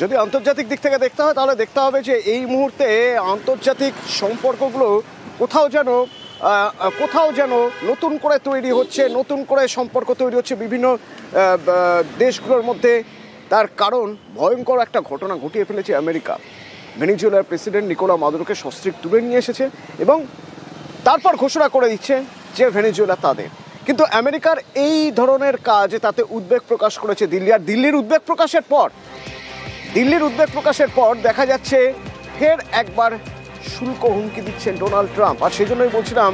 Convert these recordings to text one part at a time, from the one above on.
যদি আন্তর্জাতিক দিক থেকে দেখতে হয়, তাহলে দেখতে হবে যে এই মুহূর্তে আন্তর্জাতিক সম্পর্কগুলো কোথাও যেন কোথাও যেন নতুন করে তৈরি হচ্ছে, নতুন করে সম্পর্ক তৈরি হচ্ছে বিভিন্ন দেশগুলোর মধ্যে। তার কারণ, ভয়ঙ্কর একটা ঘটনা ঘটিয়ে ফেলেছে আমেরিকা। ভেনিজুয়েলার প্রেসিডেন্ট নিকোলা মাদুরোকে সস্ত্রীক তুলে নিয়ে এসেছে এবং তারপর ঘোষণা করে দিচ্ছে যে ভেনেজুয়েলা তাদের। কিন্তু আমেরিকার এই ধরনের কাজ, তাতে উদ্বেগ প্রকাশ করেছে দিল্লি। আর দিল্লির উদ্বেগ প্রকাশের পর দিল্লির উদ্বেগ প্রকাশের পর দেখা যাচ্ছে ফের একবার শুল্ক হুমকি দিচ্ছেন ডোনাল্ড ট্রাম্প। আর সেই জন্যই বলছিলাম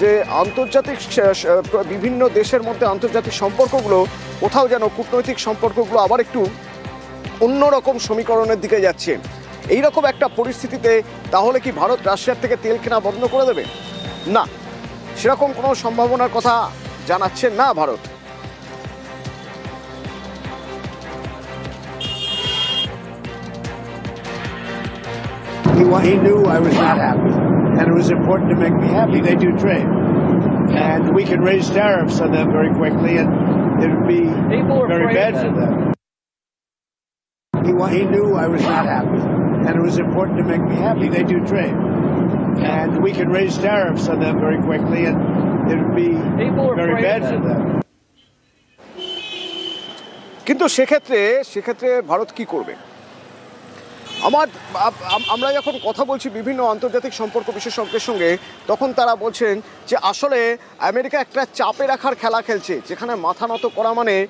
যে আন্তর্জাতিক বিভিন্ন দেশের মধ্যে আন্তর্জাতিক সম্পর্কগুলো, কোথাও যেন কূটনৈতিক সম্পর্কগুলো আবার একটু অন্যরকম সমীকরণের দিকে যাচ্ছে। এই রকম একটা পরিস্থিতিতে তাহলে কি ভারত রাশিয়ার থেকে তেল কেনা বন্ধ করে দেবে? না। সেরকম কোনো সম্ভাবনার কথা জানাচ্ছেন না Bharat. He, wa- he knew I was not happy, and it was important to make me happy. They do trade, and we can raise tariffs on them very quickly, and it would be People are very afraid bad of for that. them. He, wa- he knew I was not happy, and it was important to make me happy. They do trade, and we can raise tariffs on them very quickly, and it would be People are very afraid bad of for that. them. কিন্তু সেক্ষেত্রে সেক্ষেত্রে ভারত কি করবে আমার আম- আম- আমরা যখন কথা বলছি বিভিন্ন আন্তর্জাতিক সম্পর্ক বিশেষজ্ঞের সঙ্গে, তখন তারা বলছেন যে আসলে আমেরিকা একটা চাপে রাখার খেলা খেলছে, যেখানে মাথা নত করা মানে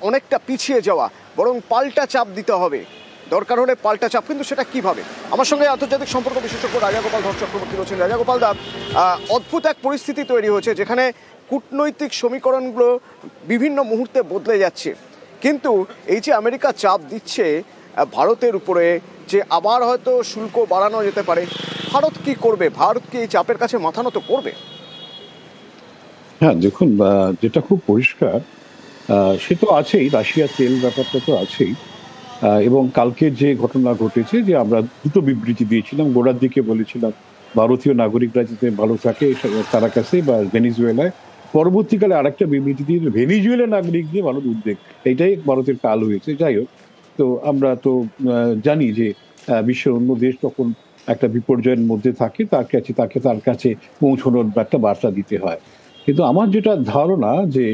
অনেকটা পিছিয়ে যাওয়া, বরং পাল্টা চাপ দিতে হবে। দরকার হলে পাল্টা চাপ, কিন্তু সেটা কীভাবে? আমার সঙ্গে আন্তর্জাতিক সম্পর্ক বিশেষজ্ঞ রাজাগোপাল ধর চক্রবর্তী রয়েছেন। রাজাগোপাল দা অদ্ভুত এক পরিস্থিতি তৈরি হয়েছে যেখানে কূটনৈতিক সমীকরণগুলো বিভিন্ন মুহূর্তে বদলে যাচ্ছে। কিন্তু এই যে আমেরিকা চাপ দিচ্ছে ভারতের উপরে যে আবার হয়তো শুল্ক বাড়ানো যেতে পারে, ভারত কি করবে? ভারত কি এই চাপের কাছে মাথা নত করবে? হ্যাঁ দেখুন যেটা খুব পরিষ্কার সে তো আছেই রাশিয়া তেল ব্যাপারটা তো আছেই এবং কালকে যে ঘটনা ঘটেছে যে আমরা দুটো বিবৃতি দিয়েছিলাম, গোড়ার দিকে বলেছিলাম, ভারতীয় নাগরিকরা যাতে ভালো থাকে, তারা কাছে বা ভেনিজুয়েলায়, পরবর্তীকালে আরেকটা বিবৃতি দিয়ে, ভেনিজুয়েলা নাগরিক দিয়ে ভারত উদ্বেগ এইটাই ভারতের কাল হয়েছে, যাই হোক। তো আমরা তো জানি যে বিশ্বের অন্য দেশ তখন একটা বিপর্যয়ের মধ্যে থাকে, তার কাছে, তাকে তার কাছে পৌঁছানোর একটা বার্তা দিতে হয়। কিন্তু আমার যেটা ধারণা যে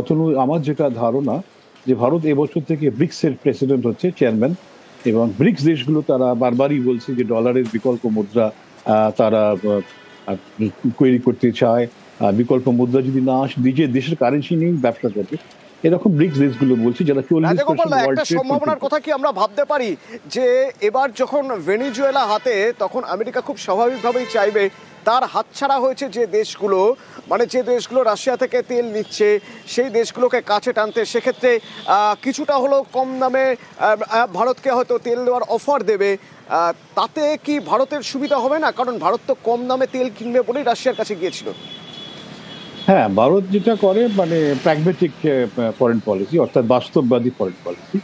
অতনু, আমার যেটা ধারণা যে, ভারত এবছর থেকে ব্রিক্সের প্রেসিডেন্ট হচ্ছে, চেয়ারম্যান, এবং ব্রিক্স দেশগুলো তারা বারবারই বলছে যে, ডলারের বিকল্প মুদ্রা তারা তৈরি করতে চায়। বিকল্প মুদ্রা যদি না আসে, নিজের দেশের কারেন্সি নিয়ে ব্যবসা করবে। এরকম ব্রিক্স দেশগুলো বলছে যারা চল্লিশ একটা সম্ভাবনার কথা কি আমরা ভাবতে পারি যে এবার যখন ভেনিজুয়েলা হাতে তখন আমেরিকা খুব স্বাভাবিকভাবেই চাইবে তার হাতছাড়া হয়েছে যে দেশগুলো মানে যে দেশগুলো রাশিয়া থেকে তেল নিচ্ছে সেই দেশগুলোকে কাছে টানতে। সেক্ষেত্রে আহ, কিছুটা হলেও কম দামে ভারতকে হয়তো তেল দেওয়ার অফার দেবে। আহ, তাতে কি ভারতের সুবিধা হবে না? কারণ ভারত তো কম দামে তেল কিনবে বলেই রাশিয়ার কাছে গিয়েছিল। হ্যাঁ ভারত যেটা করে মানে প্র্যাগমেটিক ফরেন পলিসি অর্থাৎ বাস্তববাদী ফরেন পলিসি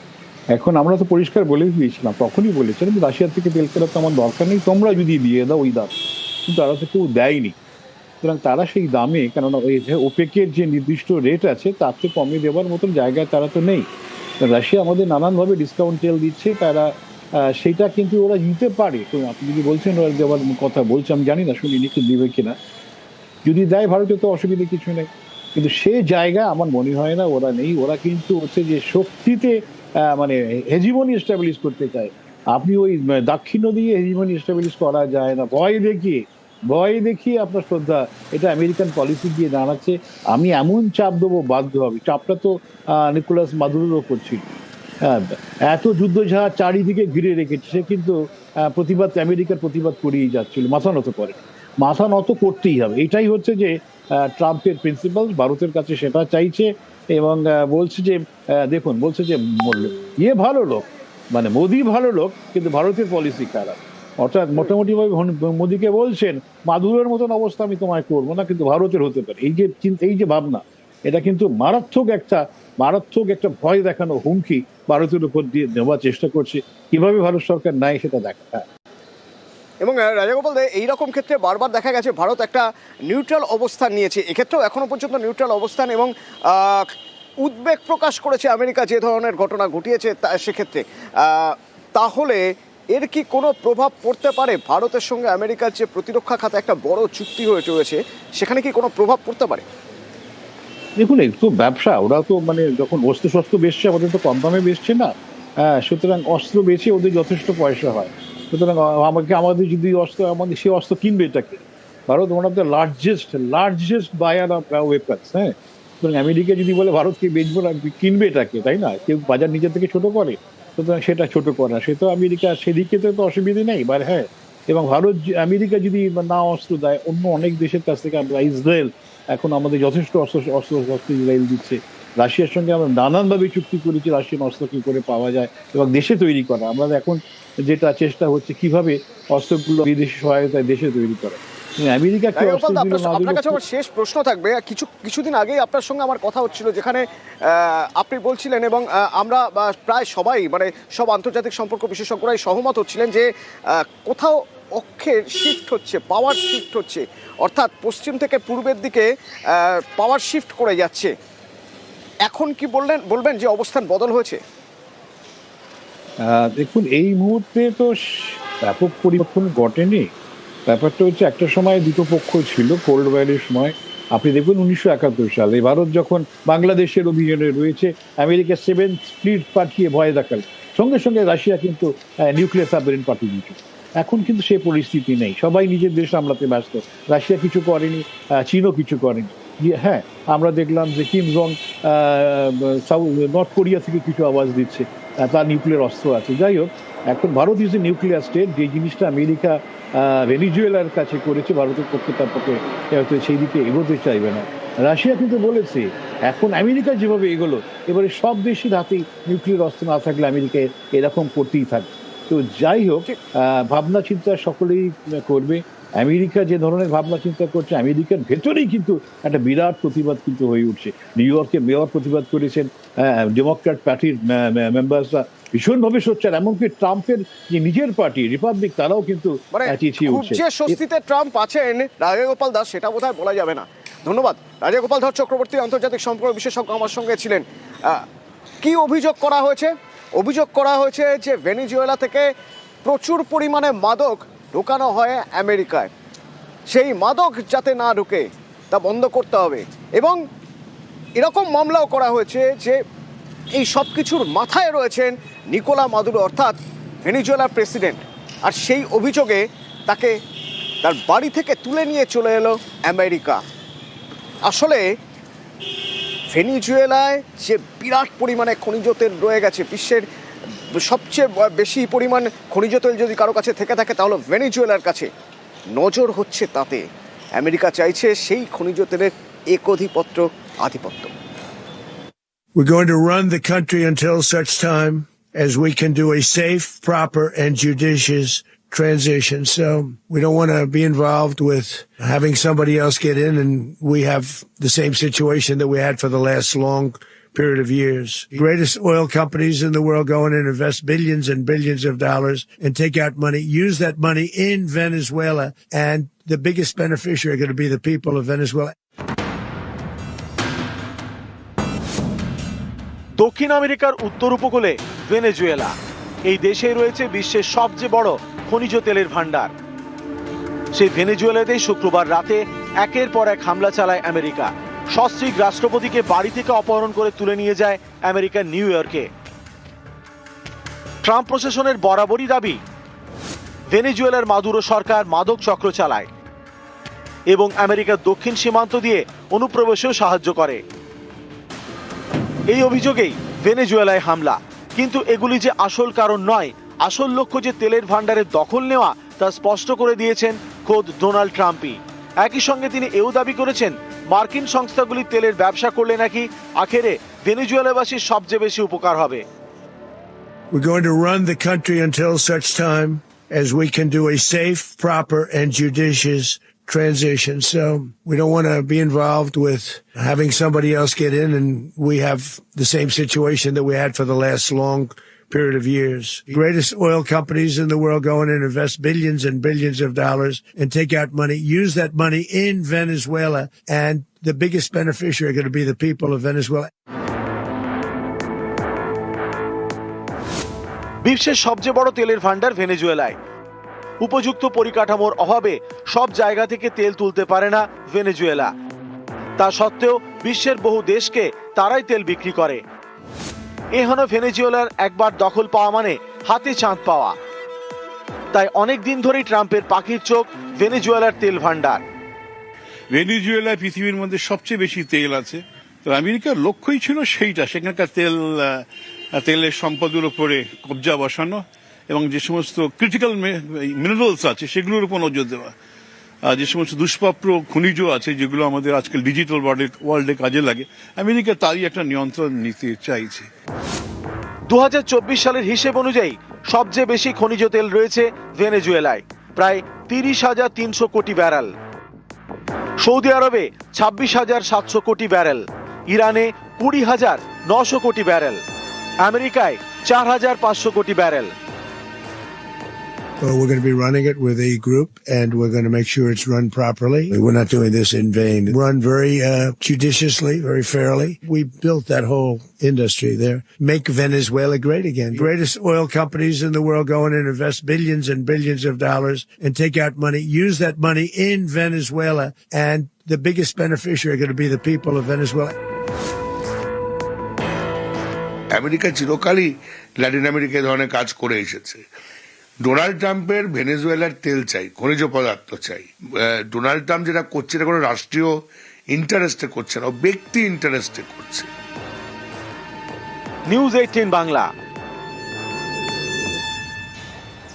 এখন আমরা তো পরিষ্কার বলে দিয়েছিলাম, তখনই বলেছিলাম যে রাশিয়ার থেকে তেল কেনার তো আমার দরকার নেই, তোমরা যদি দিয়ে দাও ওই দাম। কিন্তু তারা তো কেউ দেয়নি। সুতরাং তারা সেই দামে, কেননা ওই যে ওপেকের যে নির্দিষ্ট রেট আছে তার থেকে কমে দেওয়ার মতন জায়গায় তারা তো নেই। রাশিয়া আমাদের নানানভাবে ডিসকাউন্ট তেল দিচ্ছে, তারা সেটা কিন্তু ওরা নিতে পারে। তো আপনি যদি বলছেন ওরা দেওয়ার কথা বলছে, আমি জানি না, শুনিনি কি দিবে কিনা যদি দেয় ভারতে তো অসুবিধা কিছু নেই। কিন্তু সে জায়গা আমার মনে হয় না ওরা নেই। ওরা কিন্তু হচ্ছে যে শক্তিতে মানে হেজিমনি এস্টাবলিশ করতে চায়। আপনি ওই দাক্ষিণ্য দিয়ে হেজিমনি এস্টাবলিশ করা যায় না। ভয় দেখিয়ে ভয় দেখিয়ে আপনার শ্রদ্ধা এটা আমেরিকান পলিসি দিয়ে দাঁড়াচ্ছে। আমি এমন চাপ দেবো বাধ্য হবে। চাপটা তো নিকোলাস মাদুরোর ওপর ছিল। হ্যাঁ, এত যুদ্ধ জাহাজ চারিদিকে ঘিরে রেখেছে। সে কিন্তু প্রতিবাদ আমেরিকার প্রতিবাদ করেই যাচ্ছিল। মাথা নত করে। মাথা নত করতেই হবে। এটাই হচ্ছে যে ট্রাম্পের প্রিন্সিপাল ভারতের কাছে সেটা চাইছে এবং বলছে যে দেখুন, বলছে যে ইয়ে ভালো লোক মানে মোদি ভালো লোক, কিন্তু ভারতের পলিসি খারাপ। অর্থাৎ মোটামুটি ভাবে মোদিকে বলছেন, মাদুরের মতন অবস্থা আমি তোমায় করব না, কিন্তু ভারতের হতে পারে। এই যে এই যে ভাবনা, এটা কিন্তু মারাত্মক একটা মারাত্মক একটা ভয় দেখানো হুমকি ভারতের উপর দিয়ে নেওয়ার চেষ্টা করছে। কীভাবে ভারত সরকার নেয় সেটা দেখা। এবং রাজাগোপাল দে, এইরকম ক্ষেত্রে বারবার দেখা গেছে, ভারত একটা নিউট্রাল অবস্থান নিয়েছে। এক্ষেত্রেও এখনও পর্যন্ত নিউট্রাল অবস্থান এবং উদ্বেগ প্রকাশ করেছে আমেরিকা যে ধরনের ঘটনা ঘটিয়েছে তা, সেক্ষেত্রে। তাহলে এর কি কোনো প্রভাব পড়তে পারে? ভারতের সঙ্গে আমেরিকার যে প্রতিরক্ষা খাতে একটা বড় চুক্তি হয়ে চলেছে, সেখানে কি কোনো প্রভাব পড়তে পারে? দেখুন তো ব্যবসা, ওরা তো মানে যখন অস্ত্র শস্ত্র বেচছে, আমাদের তো কম দামে বেচছে না। হ্যাঁ সুতরাং অস্ত্র বেচে ওদের যথেষ্ট পয়সা হয়। সুতরাং আমাকে, আমাদের যদি অস্ত্র, আমাদের সে অস্ত্র কিনবে এটাকে। Bharat one of the largest largest buyer of weapons হ্যাঁ? সুতরাং আমেরিকা যদি বলে, ভারতকে বেচবো না, কিনবে এটাকে, তাই না? কেউ বাজার নিজের থেকে ছোট করে, সুতরাং সেটা ছোট করে। না সে তো আমেরিকা, সেদিকে তো অসুবিধে নেই বা হ্যাঁ। এবং ভারত আমেরিকা যদি না অস্ত্র দেয়, অন্য অনেক দেশের কাছ থেকে আমরা, ইসরায়েল, এখন আমাদের যথেষ্ট অস্ত্র অস্ত্র ইসরায়েল দিচ্ছে। রাশিয়ার সঙ্গে আমরা নানানভাবে চুক্তি করেছি রাশিয়ান অস্ত্র কী করে পাওয়া যায় এবং দেশে তৈরি করা। আমরা এখন যেটা চেষ্টা হচ্ছে কীভাবে অস্ত্রগুলো বিদেশি সহায়তায় দেশে তৈরি করা। আপনার আপনার কাছে আমার শেষ প্রশ্ন থাকবে। কিছু কিছুদিন আগেই আপনার সঙ্গে আমার কথা হচ্ছিল যেখানে আপনি বলছিলেন এবং আমরা প্রায় সবাই মানে সব আন্তর্জাতিক সম্পর্ক বিশেষজ্ঞরাই সহমত হচ্ছিলেন যে কোথাও অক্ষের শিফট হচ্ছে পাওয়ার শিফট হচ্ছে। অর্থাৎ পশ্চিম থেকে পূর্বের দিকে পাওয়ার শিফট করে যাচ্ছে। এখন কি বললেন, বলবেন যে অবস্থান বদল হয়েছে? দেখুন, এই মুহূর্তে তো ব্যাপক পরিবর্তন ঘটেনি। ব্যাপারটা হচ্ছে, একটা সময় দুটো পক্ষ ছিল, কোল্ড ওয়ারের সময়। আপনি দেখবেন উনিশশো একাত্তর সালে ভারত যখন বাংলাদেশের অভিযানে রয়েছে আমেরিকা সেভেন ফ্লিট পাঠিয়ে ভয় দেখাল। সঙ্গে সঙ্গে রাশিয়া কিন্তু নিউক্লিয়ার সাবমেরিন পাঠিয়ে দিয়েছে। এখন কিন্তু সেই পরিস্থিতি নেই। সবাই নিজের দেশ সামলাতে ব্যস্ত। রাশিয়া কিছু করেনি চীনও কিছু করেনি। হ্যাঁ আমরা দেখলাম যে Kim Jong South North Korea থেকে কিছু আওয়াজ দিচ্ছে তার নিউক্লিয়ার অস্ত্র আছে। যাই হোক এখন Bharat is a nuclear state যে জিনিসটা আমেরিকা ভেনিজুয়েলার কাছে করেছে ভারতের পক্ষে তার পক্ষে হয়তো সেই দিকে এগোতে চাইবে না। রাশিয়া কিন্তু বলেছে এখন আমেরিকা যেভাবে এগোলো এবারে সব দেশের হাতেই নিউক্লিয়ার অস্ত্র না থাকলে আমেরিকা এরকম করতেই থাকবে। তো যাই হোক ভাবনা চিন্তা সকলেই করবে। আমেরিকা যে ধরনের ভাবনা চিন্তা করছে আমেরিকার ভেতরেই কিন্তু একটা বিরাট প্রতিবাদ কিন্তু হয়ে উঠছে। নিউ ইয়র্কে মেয়র প্রতিবাদ করেছেন ডেমোক্র্যাট পার্টির মেম্বার্সরা। ভীষণভাবে সোচ্চার এমনকি ট্রাম্পের যে নিজের পার্টি রিপাবলিক তারাও কিন্তু মানে চেঁচিয়ে উঠছে। যে স্বস্তিতে ট্রাম্প আছেন রাজাগোপাল দাস সেটা বোধহয় বলা যাবে না। ধন্যবাদ। রাজাগোপাল ধর চক্রবর্তী আন্তর্জাতিক সম্পর্ক বিশেষজ্ঞ আমার সঙ্গে ছিলেন। কি অভিযোগ করা হয়েছে? অভিযোগ করা হয়েছে যে ভেনিজুয়েলা থেকে প্রচুর পরিমাণে মাদক ঢোকানো হয় আমেরিকায়। সেই মাদক যাতে না ঢুকে, তা বন্ধ করতে হবে। এবং এরকম মামলাও করা হয়েছে যে এই সব কিছুর মাথায় রয়েছেন নিকোলা মাদুরো, অর্থাৎ ভেনিজুয়েলার প্রেসিডেন্ট। আর সেই অভিযোগে তাকে তার বাড়ি থেকে তুলে নিয়ে চলে এলো আমেরিকা। আসলে ভেনিজুয়েলায় যে বিরাট পরিমাণে খনিজ তেল রয়ে গেছে, বিশ্বের সবচেয়ে বেশি পরিমাণ খনিজ তেল যদি কারো কাছে থেকে থাকে তাহলে ভেনিজুয়েলার কাছে নজর হচ্ছে তাতে আমেরিকা চাইছে সেই খনিজ তেলের একধিপত্র আধিপত্য We're going to run the country until such time as we can do a safe, proper, and judicious transition. So we don't want to be involved with having somebody else get in and we have the same situation that we had for the last long period of years. The greatest oil companies in the world go in and invest billions and billions of dollars and take out money, use that money in Venezuela. And the biggest beneficiary are going to be the people of Venezuela. দক্ষিণ আমেরিকার উত্তর উপকূলে Venezuela এই দেশে রয়েছে বিশ্বের সবচেয়ে বড় খনিজ তেলের ভান্ডার সেই ভেনেজুয়েলাতেই শুক্রবার রাতে একের পর এক হামলা চালায় আমেরিকা সস্ত্রীক রাষ্ট্রপতিকে বাড়ি থেকে অপহরণ করে তুলে নিয়ে যায় আমেরিকার নিউ ইয়র্কে। ট্রাম্প প্রশাসনের বরাবরই দাবি, ভেনেজুয়েলার মাদুরো সরকার মাদক চক্র চালায় এবং আমেরিকার দক্ষিণ সীমান্ত দিয়ে অনুপ্রবেশেও সাহায্য করে। এই অভিযোগেই ভেনেজুয়েলায় হামলা। কিন্তু এগুলি যে আসল কারণ নয়, আসল লক্ষ্য যে তেলের ভান্ডারের দখল নেওয়া, তা স্পষ্ট করে দিয়েছেন খোদ ডোনাল্ড ট্রাম্পই। একই সঙ্গে তিনি এও দাবি করেছেন মার্কিন সংস্থাগুলি তেলের ব্যবসা করলে নাকি আখেরে ভেনেজুয়েলাবাসীর সবচেয়ে বেশি উপকার হবে We're going to run the country until such time as we can do a safe, proper, and judicious transition. So we don't want to be involved with having somebody else get in and we have the same situation that we had for the last long period of years. The greatest oil companies in the world go in and invest billions and billions of dollars and take out money, use that money in Venezuela. And the biggest beneficiary are going to be the people of Venezuela. বিশ্বের সবচেয়ে বড় তেলের ভান্ডার ভেনেজুয়েলায় উপযুক্ত পরিকাঠামোর অভাবে সব জায়গা থেকে তেল তুলতে পারে না ভেনেজুয়েলা তা সত্ত্বেও বিশ্বের বহু দেশকে তারাই তেল বিক্রি করে এ হলো ভেনেজুয়েলার একবার দখল পাওয়া মানে হাতে চাঁদ পাওয়া। তাই অনেক দিন ধরেই ট্রাম্পের পাখির চোখ ভেনেজুয়েলার তেল ভান্ডার ভেনিজুয়েলায় পৃথিবীর মধ্যে সবচেয়ে বেশি তেল আছে, তো আমেরিকার লক্ষ্যই ছিল সেইটা, সেখানকার তেল তেলের সম্পদের উপরে কবজা বসানো এবং যে সমস্ত ক্রিটিক্যাল মিনারেলস আছে, সেগুলোর উপর নজর দেওয়া। যে সমস্ত দুষ্প্রাপ্য খনিজ আছে যেগুলো আমাদের আজকাল ডিজিটাল ওয়ার্ল্ডে কাজে লাগে, আমেরিকা তারই একটা নিয়ন্ত্রণ নিতে চাইছে। দু হাজার চব্বিশ সালের হিসেব অনুযায়ী সবচেয়ে বেশি খনিজ তেল রয়েছে ভেনেজুয়েলায়, প্রায় তিরিশ হাজার তিনশো কোটি ব্যারেল। সৌদি আরবে ছাব্বিশ হাজার সাতশো কোটি ব্যারেল, ইরানে কুড়ি হাজার নশো কোটি ব্যারেল, আমেরিকায় চার হাজার পাঁচশো কোটি barrel. Well, we're going to be running it with a group and we're going to make sure it's run properly. We're not doing this in vain. Run very uh, judiciously, very fairly. We built that whole industry there. Make Venezuela great again. Greatest oil companies in the world go in and invest billions and billions of dollars and take out money, use that money in Venezuela. And the biggest beneficiary are going to be the people of Venezuela. America চিরকালই Latin America এই ধরনের কাজ করে এসেছে Donald ট্রাম্পের ভেনেজুয়েলার তেল চাই, খনিজ পদার্থ চাই। ডোনাল্ড ট্রাম্প যেটা করছে, এটা কোনো রাষ্ট্রীয় ইন্টারেস্টে করছে না ব্যক্তি ইন্টারেস্টে করছে। News eighteen Bangla.